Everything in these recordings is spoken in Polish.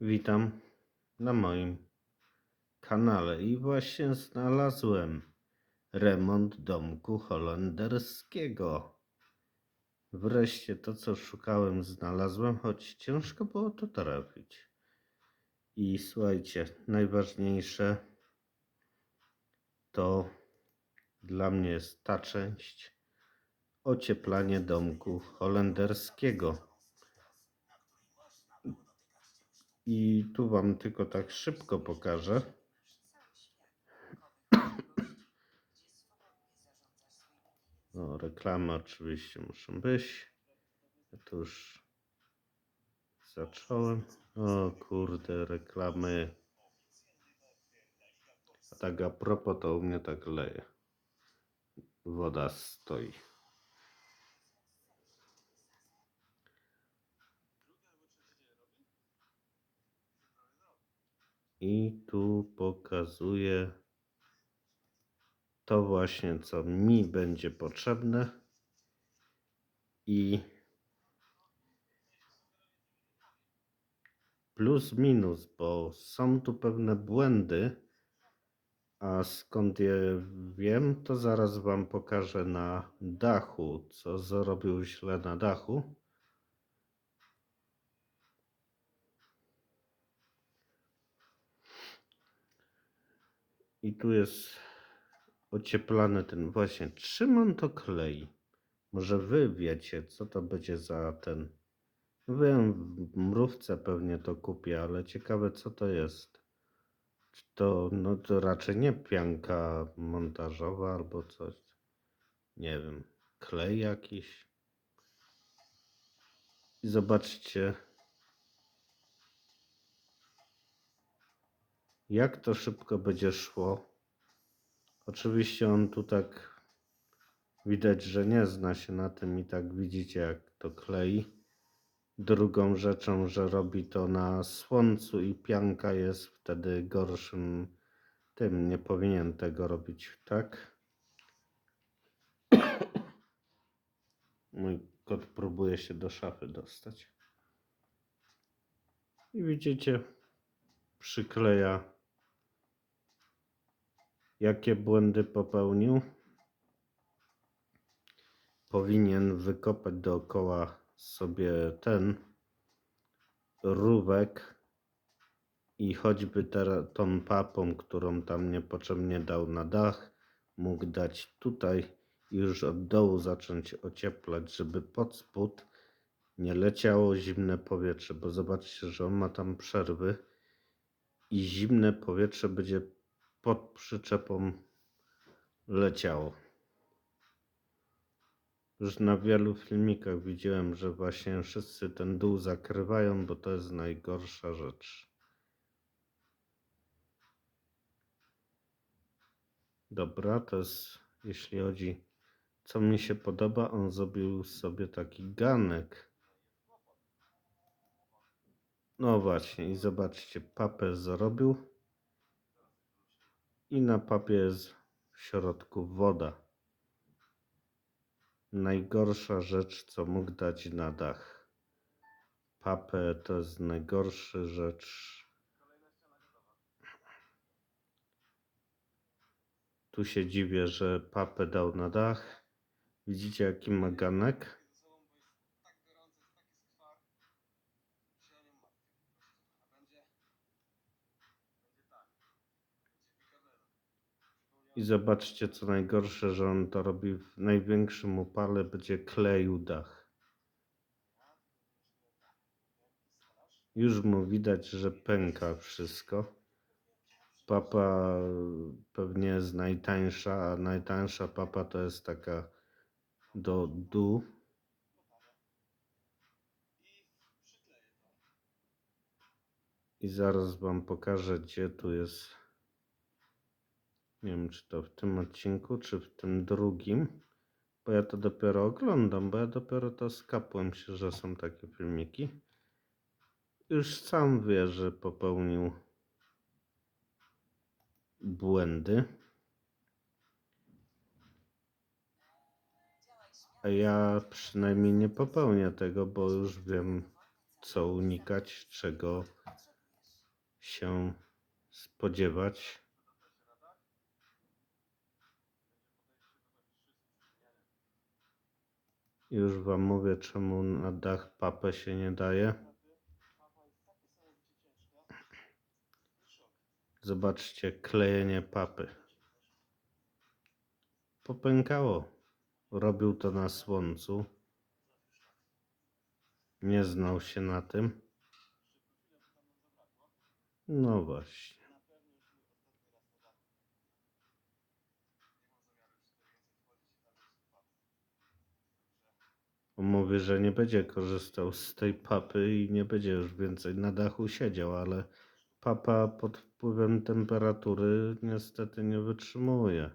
Witam na moim kanale i właśnie znalazłem remont domku holenderskiego. Wreszcie to, co szukałem, znalazłem, choć ciężko było to trafić. I słuchajcie, najważniejsze to dla mnie jest ta część ocieplanie domku holenderskiego. I tu Wam tylko tak szybko pokażę. No, reklamy oczywiście muszą być. Ja tu już zacząłem. O kurde, reklamy. A tak a propos, to u mnie tak leje. Woda stoi. I tu pokazuję to właśnie, co mi będzie potrzebne. I plus minus, bo są tu pewne błędy, a skąd je wiem, to zaraz Wam pokażę na dachu, co zrobił źle na dachu. I tu jest ocieplany ten właśnie. Czym on to klei? Może wy wiecie, co to będzie za ten. Wiem, w mrówce pewnie to kupię, ale ciekawe co to jest. Czy to, no to raczej nie pianka montażowa albo coś. Nie wiem, klej jakiś. I zobaczcie, jak to szybko będzie szło. Oczywiście on tu tak widać, że nie zna się na tym i tak widzicie, jak to klei. Drugą rzeczą, że robi to na słońcu i pianka jest wtedy gorszym tym. Nie powinien tego robić tak. Mój kot próbuje się do szafy dostać. I widzicie, przykleja jakie błędy popełnił. Powinien wykopać dookoła sobie ten rówek i choćby teraz tą papą, którą tam niepotrzebnie dał na dach, mógł dać tutaj i już od dołu zacząć ocieplać, żeby pod spód nie leciało zimne powietrze, bo zobaczcie, że on ma tam przerwy i zimne powietrze będzie pod przyczepą leciało. Już na wielu filmikach widziałem, że właśnie wszyscy ten dół zakrywają, bo to jest najgorsza rzecz. Dobra, to jest jeśli chodzi, co mi się podoba, on zrobił sobie taki ganek. No właśnie, i zobaczcie, papę zrobił i na papie w środku woda. Najgorsza rzecz, co mógł dać na dach. Papę to jest najgorsza rzecz. Tu się dziwię, że papę dał na dach. Widzicie, jaki ma ganek? I zobaczcie, co najgorsze, że on to robi w największym upale, będzie kleił dach. Już mu widać, że pęka wszystko. Papa pewnie jest najtańsza, a najtańsza papa to jest taka do dół. I zaraz wam pokażę, gdzie tu jest. Nie wiem, czy to w tym odcinku, czy w tym drugim, bo ja to dopiero oglądam, bo ja dopiero to skapłem się, że są takie filmiki. Już sam wie, że popełnił błędy. A ja przynajmniej nie popełnię tego, bo już wiem, co unikać, czego się spodziewać. Już wam mówię, czemu na dach papę się nie daje. Zobaczcie, klejenie papy. Popękało. Robił to na słońcu. Nie znał się na tym. No właśnie. Mówi, że nie będzie korzystał z tej papy i nie będzie już więcej na dachu siedział, ale papa pod wpływem temperatury niestety nie wytrzymuje.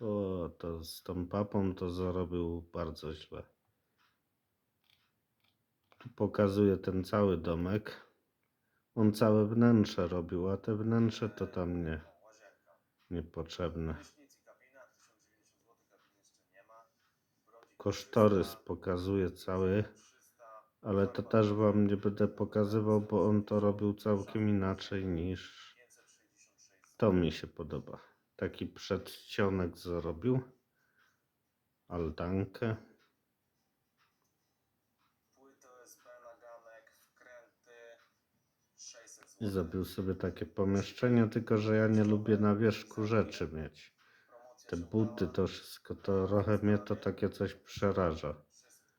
O, to z tą papą to zarobił bardzo źle. Tu pokazuje ten cały domek. On całe wnętrze robił, a te wnętrze to tam nie, niepotrzebne. Prysznic i kabina, 1090 zł, kabiny jeszcze nie ma. Brodzik Kosztorys 300, pokazuje cały, 300, ale to też wam nie będę pokazywał, bo on to robił całkiem inaczej niż 566 zł. to mi się podoba. Taki przedsionek zrobił. Altankę. Płyty OSB, naganek, wkręty 600 I zrobił sobie takie pomieszczenie, tylko że ja nie lubię na wierzchu rzeczy mieć. Te buty to wszystko, to trochę mnie to takie coś przeraża. 650 zł.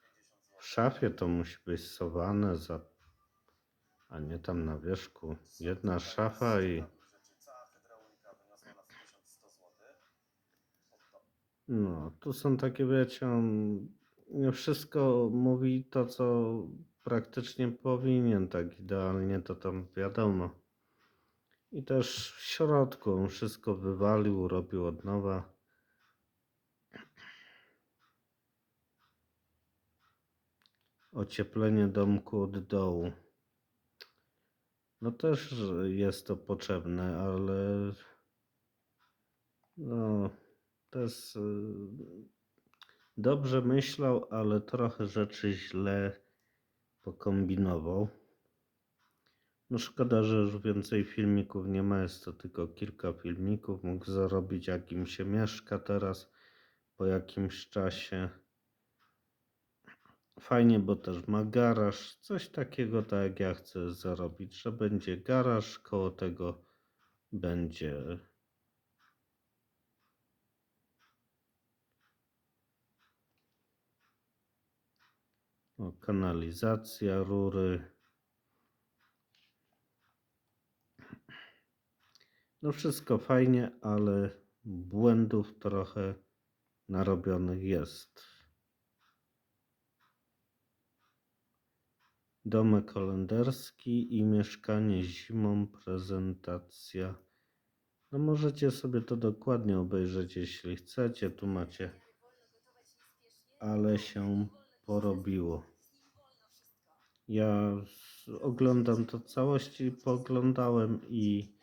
W szafie to musi być schowane, za... a nie tam na wierzchu. Jedna szafa i Rzeczy, cała hydraulika wyniosła nas 1100 zł. Od to. no, tu są takie, wiecie, on nie wszystko mówi to, co praktycznie powinien, tak idealnie to tam wiadomo. I też w środku on wszystko wywalił, robił od nowa. Ocieplenie domku od dołu. No też jest to potrzebne, ale no też y, dobrze myślał, ale trochę rzeczy źle pokombinował. No szkoda, że już więcej filmików nie ma, jest to tylko kilka filmików. Mógł zarobić jak im się mieszka teraz po jakimś czasie. Fajnie, bo też ma garaż, coś takiego tak jak ja chcę zarobić, że będzie garaż, koło tego będzie o, kanalizacja, rury. No wszystko fajnie, ale błędów trochę narobionych jest. Domek holenderski i mieszkanie zimą, prezentacja. No możecie sobie to dokładnie obejrzeć, jeśli chcecie. Tu macie, ale się porobiło. Ja oglądam to całości, poglądałem i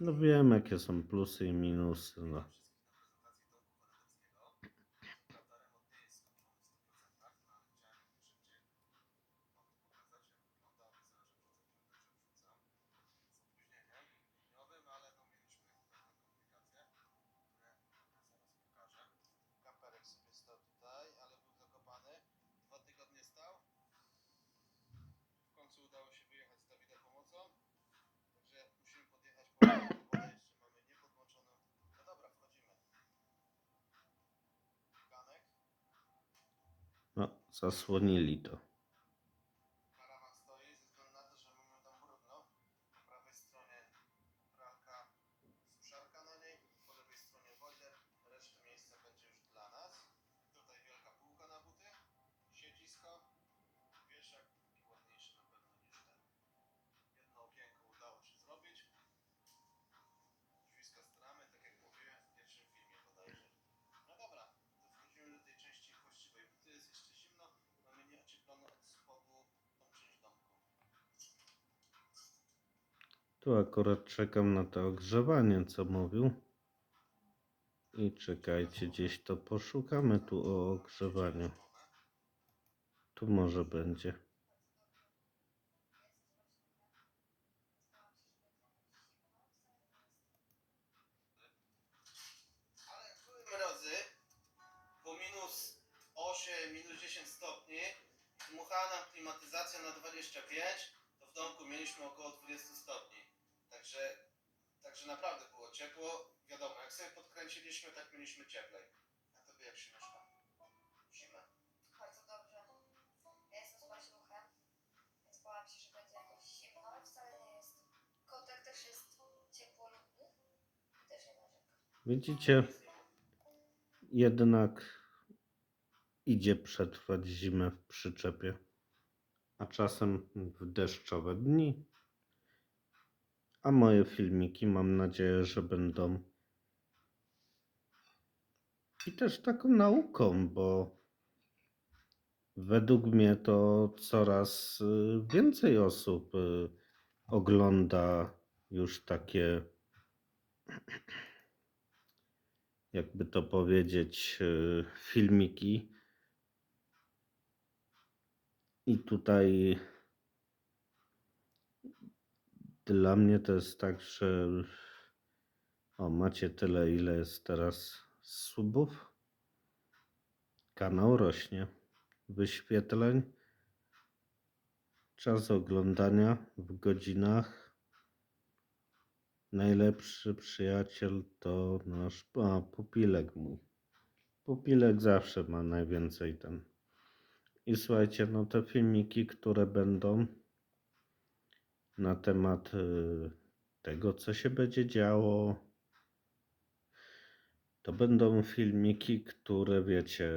no wiem, jakie są plusy i minusy. No. Zasłonili to. Tu akurat czekam na to ogrzewanie, co mówił. I czekajcie, gdzieś to poszukamy tu o ogrzewaniu. Tu może będzie. dmuchała nam klimatyzacja na 25, to w domku mieliśmy około 20 stopni. Także, także naprawdę było ciepło. Wiadomo, jak sobie podkręciliśmy, tak mieliśmy cieplej. A tobie jak się mieszka? Zimę. Bardzo dobrze. Ja jestem z maźluchem, więc bałam się, że będzie jakoś zimno, ale wcale nie jest. Kotek też jest ciepłolubny też nie narzeka. Widzicie, jednak idzie przetrwać zimę w przyczepie, a czasem w deszczowe dni. A moje filmiki mam nadzieję, że będą i też taką nauką, bo według mnie to coraz y, więcej osób y, ogląda już takie jakby to powiedzieć, y, filmiki. I tutaj dla mnie to jest tak, że o, macie tyle, ile jest teraz subów. Kanał rośnie. Wyświetleń. Czas oglądania w godzinach. Najlepszy przyjaciel to nasz a, pupilek mój. Pupilek zawsze ma najwięcej ten. I słuchajcie, no te filmiki, które będą na temat y, tego, co się będzie działo, to będą filmiki, które wiecie,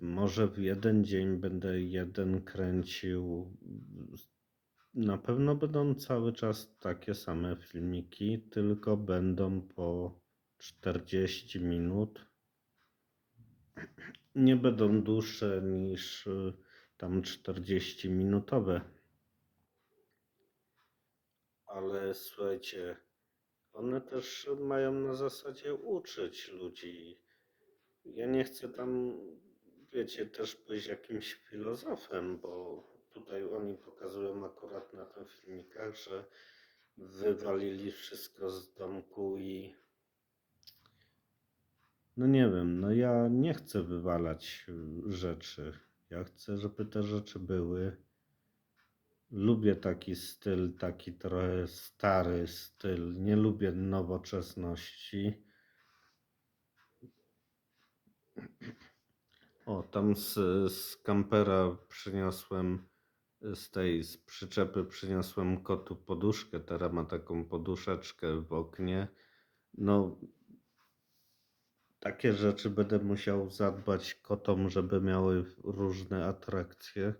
może w jeden dzień będę jeden kręcił. Na pewno będą cały czas takie same filmiki, tylko będą po 40 minut. Nie będą dłuższe niż y, tam 40 minutowe. Ale słuchajcie, one też mają na zasadzie uczyć ludzi. Ja nie chcę tam, wiecie, też być jakimś filozofem, bo tutaj oni pokazują akurat na tych filmikach, że wywalili wszystko z domku i no nie wiem, no ja nie chcę wywalać rzeczy. Ja chcę, żeby te rzeczy były. Lubię taki styl, taki trochę stary styl. Nie lubię nowoczesności. O, tam z, z kampera przyniosłem, z tej z przyczepy przyniosłem kotu poduszkę. Teraz ma taką poduszeczkę w oknie. No, takie rzeczy będę musiał zadbać kotom, żeby miały różne atrakcje.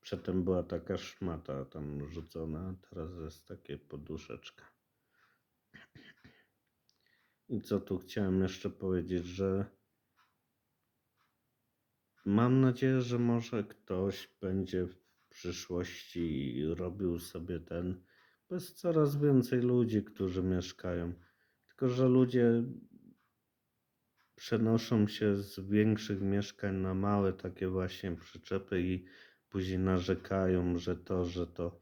Przedtem była taka szmata tam rzucona, teraz jest takie poduszeczka. I co tu chciałem jeszcze powiedzieć, że mam nadzieję, że może ktoś będzie w przyszłości robił sobie ten, jest coraz więcej ludzi, którzy mieszkają. Tylko, że ludzie przenoszą się z większych mieszkań na małe takie właśnie przyczepy i później narzekają, że to, że to.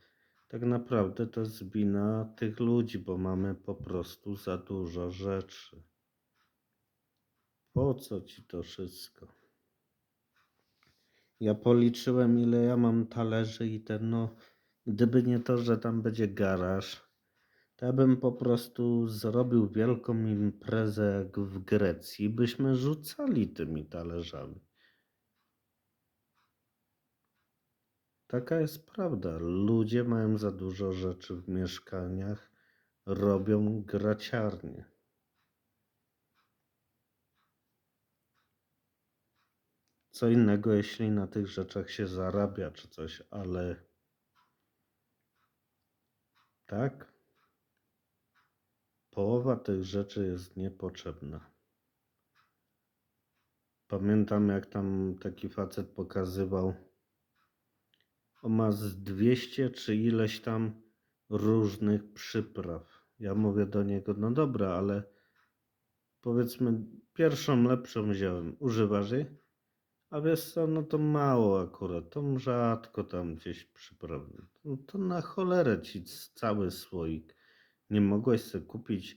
Tak naprawdę to jest wina tych ludzi, bo mamy po prostu za dużo rzeczy. Po co ci to wszystko? Ja policzyłem, ile ja mam talerzy i ten, no, gdyby nie to, że tam będzie garaż, to bym po prostu zrobił wielką imprezę jak w Grecji, byśmy rzucali tymi talerzami. Taka jest prawda. Ludzie mają za dużo rzeczy w mieszkaniach, robią graciarnie. Co innego, jeśli na tych rzeczach się zarabia czy coś, ale tak, połowa tych rzeczy jest niepotrzebna. Pamiętam, jak tam taki facet pokazywał, on ma z 200 czy ileś tam różnych przypraw. Ja mówię do niego, no dobra, ale powiedzmy pierwszą lepszą wziąłem. Używasz jej? A wiesz co, no to mało akurat, to rzadko tam gdzieś przyprawy. No to na cholerę ci cały słoik. Nie mogłeś sobie kupić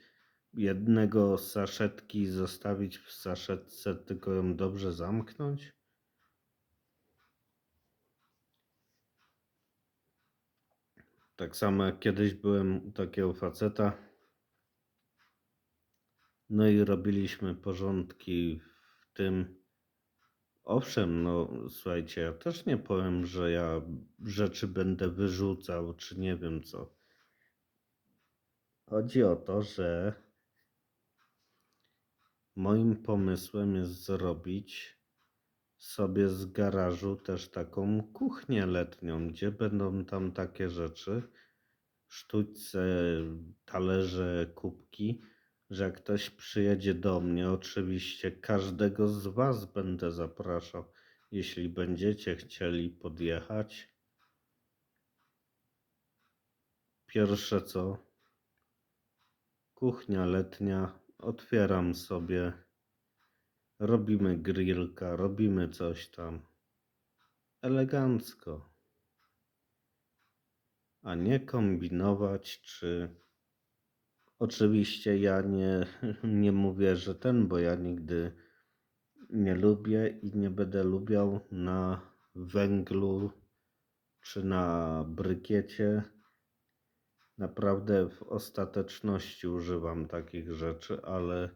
jednego saszetki zostawić w saszetce, tylko ją dobrze zamknąć? Tak samo jak kiedyś byłem u takiego faceta. No i robiliśmy porządki w tym. Owszem, no słuchajcie, ja też nie powiem, że ja rzeczy będę wyrzucał, czy nie wiem co. Chodzi o to, że moim pomysłem jest zrobić sobie z garażu też taką kuchnię letnią, gdzie będą tam takie rzeczy, sztućce, talerze, kubki, że jak ktoś przyjedzie do mnie, oczywiście każdego z Was będę zapraszał, jeśli będziecie chcieli podjechać. Pierwsze co, kuchnia letnia, otwieram sobie, robimy grillka, robimy coś tam. Elegancko. A nie kombinować, czy. Oczywiście ja nie, nie mówię, że ten, bo ja nigdy nie lubię i nie będę lubiał na węglu czy na brykiecie. Naprawdę w ostateczności używam takich rzeczy, ale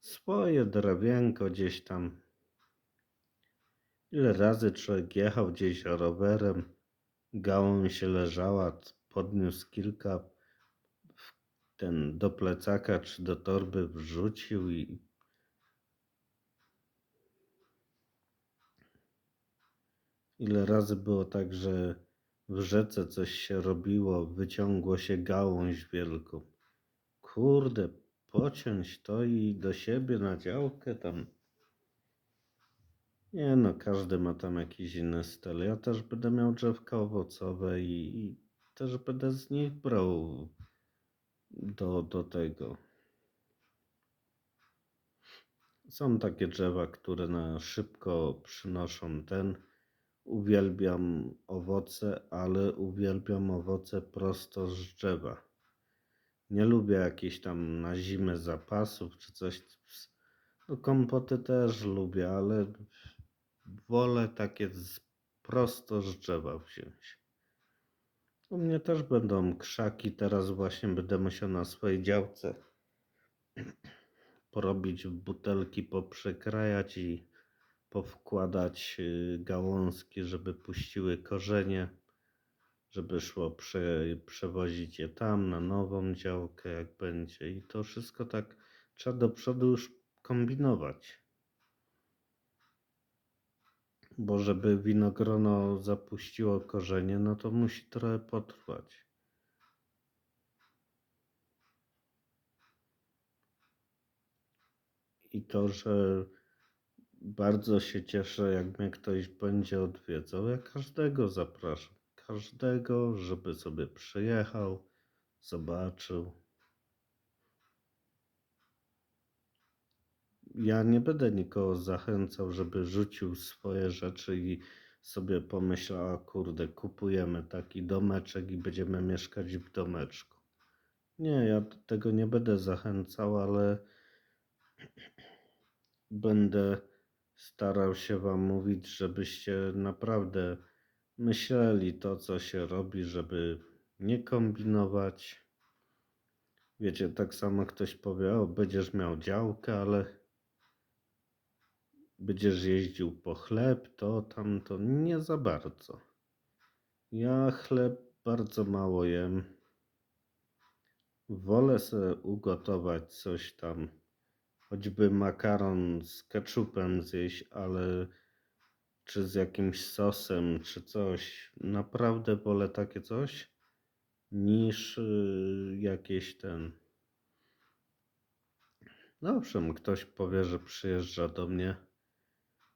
swoje drewienko gdzieś tam. Ile razy człowiek jechał gdzieś rowerem, gałąź leżała, podniósł kilka ten do plecaka czy do torby wrzucił i ile razy było tak, że w rzece coś się robiło, wyciągło się gałąź wielką. Kurde, pociąć to i do siebie na działkę tam. Nie no, każdy ma tam jakiś inny styl. Ja też będę miał drzewka owocowe i, i też będę z nich brał do, do tego. Są takie drzewa, które na szybko przynoszą ten. Uwielbiam owoce, ale uwielbiam owoce prosto z drzewa. Nie lubię jakichś tam na zimę zapasów czy coś. No kompoty też lubię, ale wolę takie z, prosto z drzewa wziąć. U mnie też będą krzaki. Teraz właśnie będę musiał na swojej działce porobić butelki, poprzekrajać i powkładać y, gałązki, żeby puściły korzenie, żeby szło prze, przewozić je tam na nową działkę, jak będzie. I to wszystko tak trzeba do przodu już kombinować. Bo żeby winogrono zapuściło korzenie, no to musi trochę potrwać. I to, że bardzo się cieszę, jak mnie ktoś będzie odwiedzał. Ja każdego zapraszam. Każdego, żeby sobie przyjechał, zobaczył. Ja nie będę nikogo zachęcał, żeby rzucił swoje rzeczy i sobie pomyślał, kurde, kupujemy taki domeczek i będziemy mieszkać w domeczku. Nie, ja tego nie będę zachęcał, ale będę starał się Wam mówić, żebyście naprawdę myśleli to, co się robi, żeby nie kombinować. Wiecie, tak samo ktoś powie, o, będziesz miał działkę, ale będziesz jeździł po chleb, to tamto nie za bardzo. Ja chleb bardzo mało jem. Wolę sobie ugotować coś tam, choćby makaron z ketchupem zjeść, ale czy z jakimś sosem, czy coś. Naprawdę wolę takie coś niż y, jakieś ten. No owszem, ktoś powie, że przyjeżdża do mnie,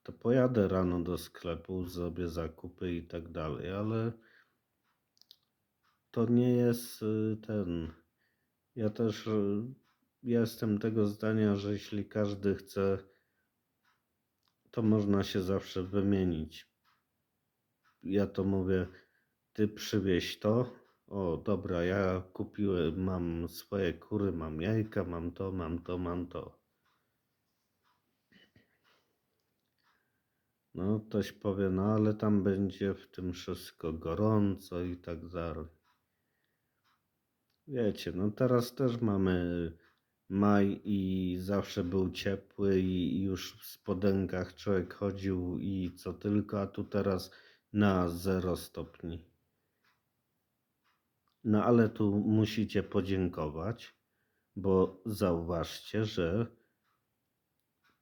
to pojadę rano do sklepu, zrobię zakupy i tak dalej, ale to nie jest y, ten. Ja też y, jestem tego zdania, że jeśli każdy chce, to można się zawsze wymienić. Ja to mówię, ty przywieź to, O, dobra, ja kupiłem, mam swoje kury, mam jajka, mam to, mam to, mam to. No, ktoś powie, no ale tam będzie w tym wszystko gorąco i tak dalej. Wiecie, no teraz też mamy maj i zawsze był ciepły i już w spodenkach człowiek chodził i co tylko, a tu teraz na 0 stopni. No ale tu musicie podziękować, bo zauważcie, że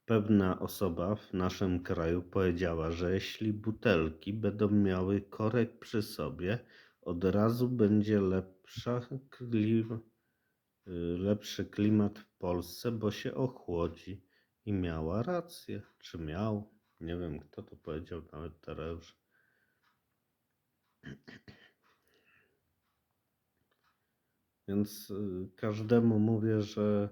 pewna osoba w naszym kraju powiedziała, że jeśli butelki będą miały korek przy sobie, od razu będzie lepsza klim, y, lepszy klimat w Polsce, bo się ochłodzi. I miała rację. Czy miał? Nie wiem, kto to powiedział, nawet już. Więc y, każdemu mówię, że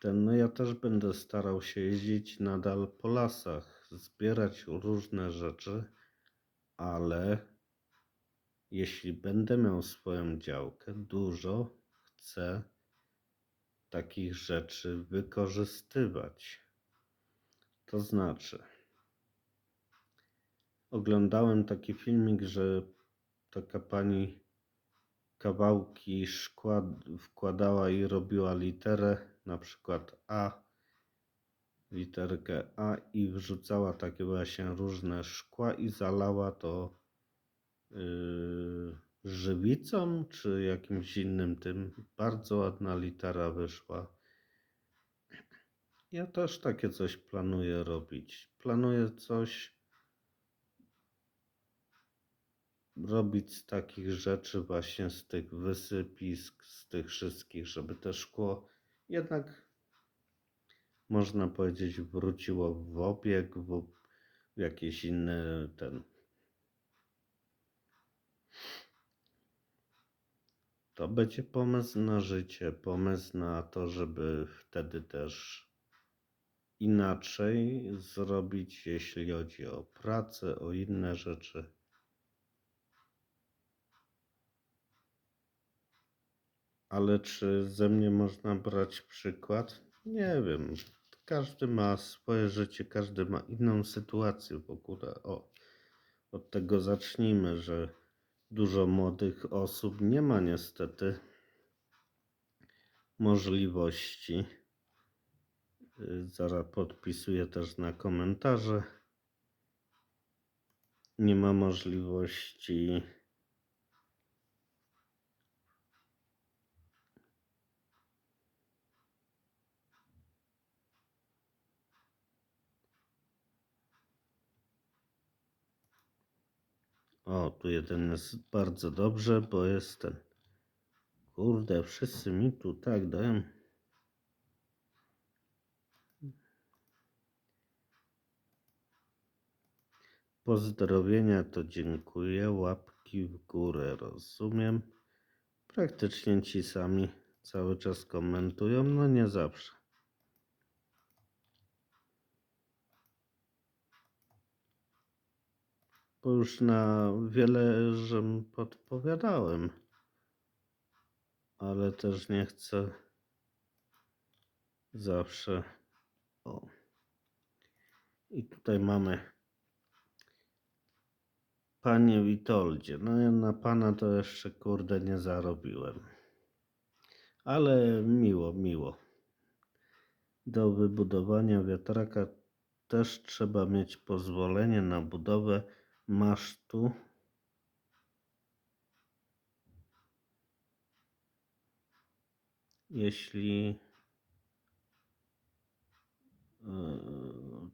ten, no ja też będę starał się jeździć nadal po lasach, zbierać różne rzeczy, ale jeśli będę miał swoją działkę, dużo chcę takich rzeczy wykorzystywać. To znaczy, oglądałem taki filmik, że taka pani kawałki szkła wkładała i robiła literę, na przykład A, literkę A i wrzucała takie właśnie różne szkła i zalała to yy, żywicą czy jakimś innym tym. Bardzo ładna litera wyszła. Ja też takie coś planuję robić. Planuję coś robić z takich rzeczy, właśnie z tych wysypisk, z tych wszystkich, żeby te szkło jednak można powiedzieć wróciło w obieg, w, w jakieś inne ten. To będzie pomysł na życie, pomysł na to, żeby wtedy też inaczej zrobić, jeśli chodzi o pracę, o inne rzeczy. Ale czy ze mnie można brać przykład? Nie wiem. Każdy ma swoje życie, każdy ma inną sytuację w ogóle. O, od tego zacznijmy, że dużo młodych osób nie ma niestety możliwości. Zaraz podpisuję też na komentarze. Nie ma możliwości O, tu jeden jest bardzo dobrze, bo jest ten. Kurde, wszyscy mi tu tak dają. Pozdrowienia to dziękuję, łapki w górę, rozumiem. Praktycznie ci sami cały czas komentują, no nie zawsze. Bo już na wiele żem podpowiadałem. Ale też nie chcę zawsze. O. I tutaj mamy Panie Witoldzie, no ja na pana to jeszcze kurde nie zarobiłem. Ale miło, miło. Do wybudowania wiatraka też trzeba mieć pozwolenie na budowę masztu. Jeśli e,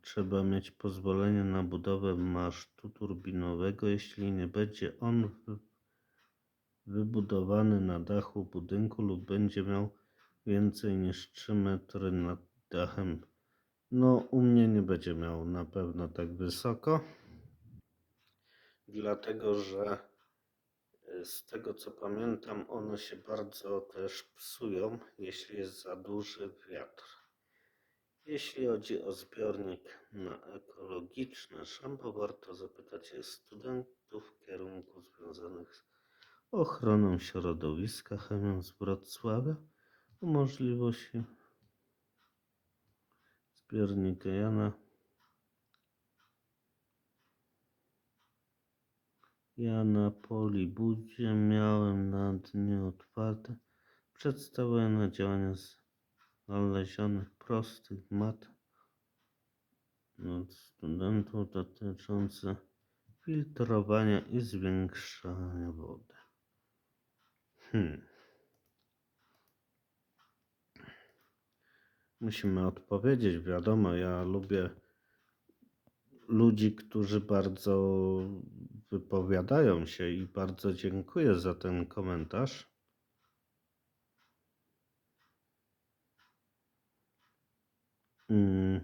trzeba mieć pozwolenie na budowę masztu turbinowego, jeśli nie będzie on wy- wybudowany na dachu budynku lub będzie miał więcej niż 3 metry nad dachem. No, u mnie nie będzie miał na pewno tak wysoko, dlatego że y, z tego co pamiętam, one się bardzo też psują, jeśli jest za duży wiatr. Jeśli chodzi o zbiornik na ekologiczne szambo, warto zapytać studentów kierunku związanych z ochroną środowiska chemią z Wrocławia o możliwości zbiornika Jana Ja na Polibudzie miałem na dniu otwarte przedstawione działania znalezionych prostych mat od studentów dotyczące filtrowania i zwiększania wody. Hmm. Musimy odpowiedzieć, wiadomo, ja lubię ludzi, którzy bardzo wypowiadają się i bardzo dziękuję za ten komentarz. Mm.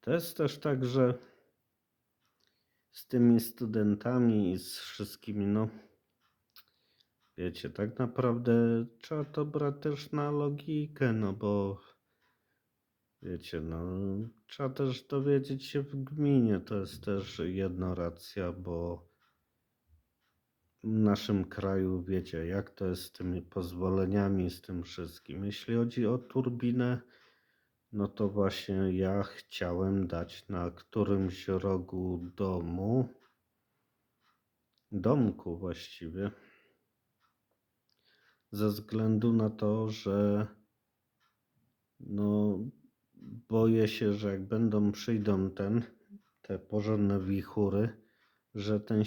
To jest też tak, że z tymi studentami i z wszystkimi, no wiecie, tak naprawdę trzeba to brać też na logikę, no bo wiecie, no trzeba też dowiedzieć się w gminie, to jest też jedna racja, bo w naszym kraju wiecie, jak to jest z tymi pozwoleniami, z tym wszystkim. Jeśli chodzi o turbinę, no to właśnie ja chciałem dać na którymś rogu domu, domku właściwie, ze względu na to, że no boję się, że jak będą przyjdą ten, te porządne wichury, że ten